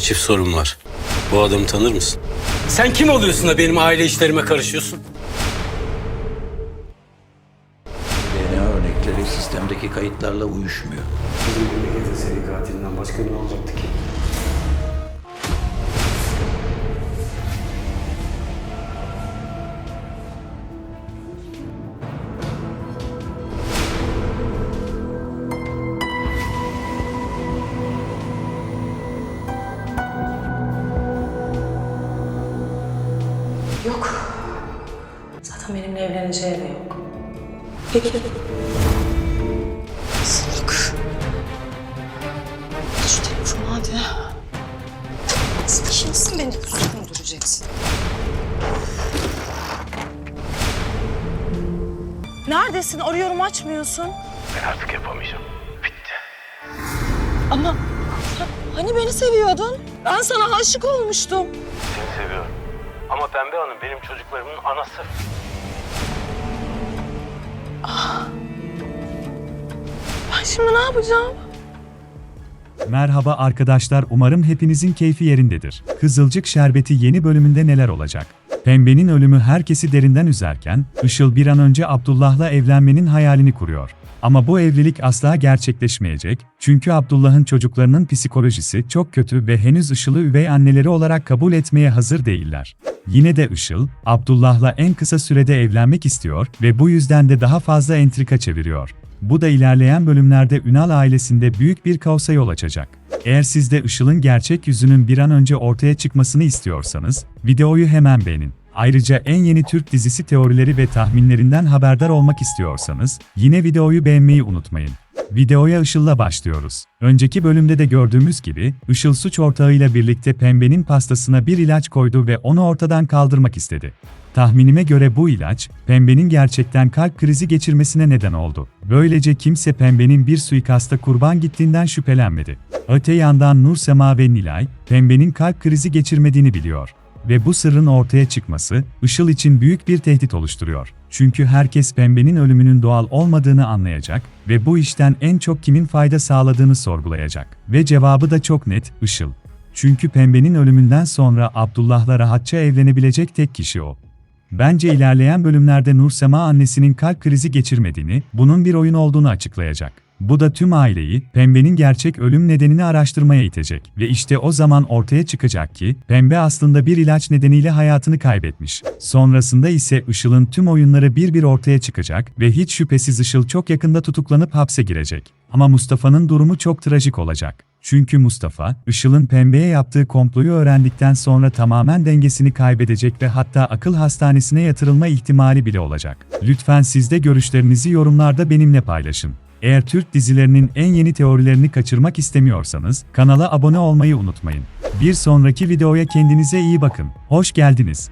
çift sorun var. Bu adamı tanır mısın? Sen kim oluyorsun da benim aile işlerime karışıyorsun? DNA örnekleri sistemdeki kayıtlarla uyuşmuyor. Bizim memleketin seri katilinden başka ne olacaktı ki? Yok. Zaten benimle evleneceği de yok. Peki. Salak. Şu telefonu hadi. Kimsin beni duracaksın? Neredesin? Arıyorum açmıyorsun. Ben artık yapamayacağım. Bitti. Ama ha- hani beni seviyordun? Ben sana aşık olmuştum. Seni seviyorum. Ama Pembe Hanım benim çocuklarımın anası. Ben şimdi ne yapacağım? Merhaba arkadaşlar umarım hepinizin keyfi yerindedir. Kızılcık Şerbeti yeni bölümünde neler olacak? Pembe'nin ölümü herkesi derinden üzerken, Işıl bir an önce Abdullah'la evlenmenin hayalini kuruyor. Ama bu evlilik asla gerçekleşmeyecek, çünkü Abdullah'ın çocuklarının psikolojisi çok kötü ve henüz Işıl'ı üvey anneleri olarak kabul etmeye hazır değiller. Yine de Işıl, Abdullah'la en kısa sürede evlenmek istiyor ve bu yüzden de daha fazla entrika çeviriyor. Bu da ilerleyen bölümlerde Ünal ailesinde büyük bir kaosa yol açacak. Eğer siz de Işıl'ın gerçek yüzünün bir an önce ortaya çıkmasını istiyorsanız, videoyu hemen beğenin. Ayrıca en yeni Türk dizisi teorileri ve tahminlerinden haberdar olmak istiyorsanız, yine videoyu beğenmeyi unutmayın. Videoya Işıl'la başlıyoruz. Önceki bölümde de gördüğümüz gibi, Işıl suç ortağıyla birlikte Pembe'nin pastasına bir ilaç koydu ve onu ortadan kaldırmak istedi. Tahminime göre bu ilaç, Pembe'nin gerçekten kalp krizi geçirmesine neden oldu. Böylece kimse Pembe'nin bir suikasta kurban gittiğinden şüphelenmedi. Öte yandan Nur Sema ve Nilay, Pembe'nin kalp krizi geçirmediğini biliyor. Ve bu sırrın ortaya çıkması, Işıl için büyük bir tehdit oluşturuyor. Çünkü herkes Pembe'nin ölümünün doğal olmadığını anlayacak ve bu işten en çok kimin fayda sağladığını sorgulayacak. Ve cevabı da çok net, Işıl. Çünkü Pembe'nin ölümünden sonra Abdullah'la rahatça evlenebilecek tek kişi o. Bence ilerleyen bölümlerde Nursema annesinin kalp krizi geçirmediğini, bunun bir oyun olduğunu açıklayacak. Bu da tüm aileyi, Pembe'nin gerçek ölüm nedenini araştırmaya itecek. Ve işte o zaman ortaya çıkacak ki, Pembe aslında bir ilaç nedeniyle hayatını kaybetmiş. Sonrasında ise Işıl'ın tüm oyunları bir bir ortaya çıkacak ve hiç şüphesiz Işıl çok yakında tutuklanıp hapse girecek. Ama Mustafa'nın durumu çok trajik olacak. Çünkü Mustafa, Işıl'ın pembeye yaptığı komployu öğrendikten sonra tamamen dengesini kaybedecek ve hatta akıl hastanesine yatırılma ihtimali bile olacak. Lütfen siz de görüşlerinizi yorumlarda benimle paylaşın. Eğer Türk dizilerinin en yeni teorilerini kaçırmak istemiyorsanız, kanala abone olmayı unutmayın. Bir sonraki videoya kendinize iyi bakın. Hoş geldiniz.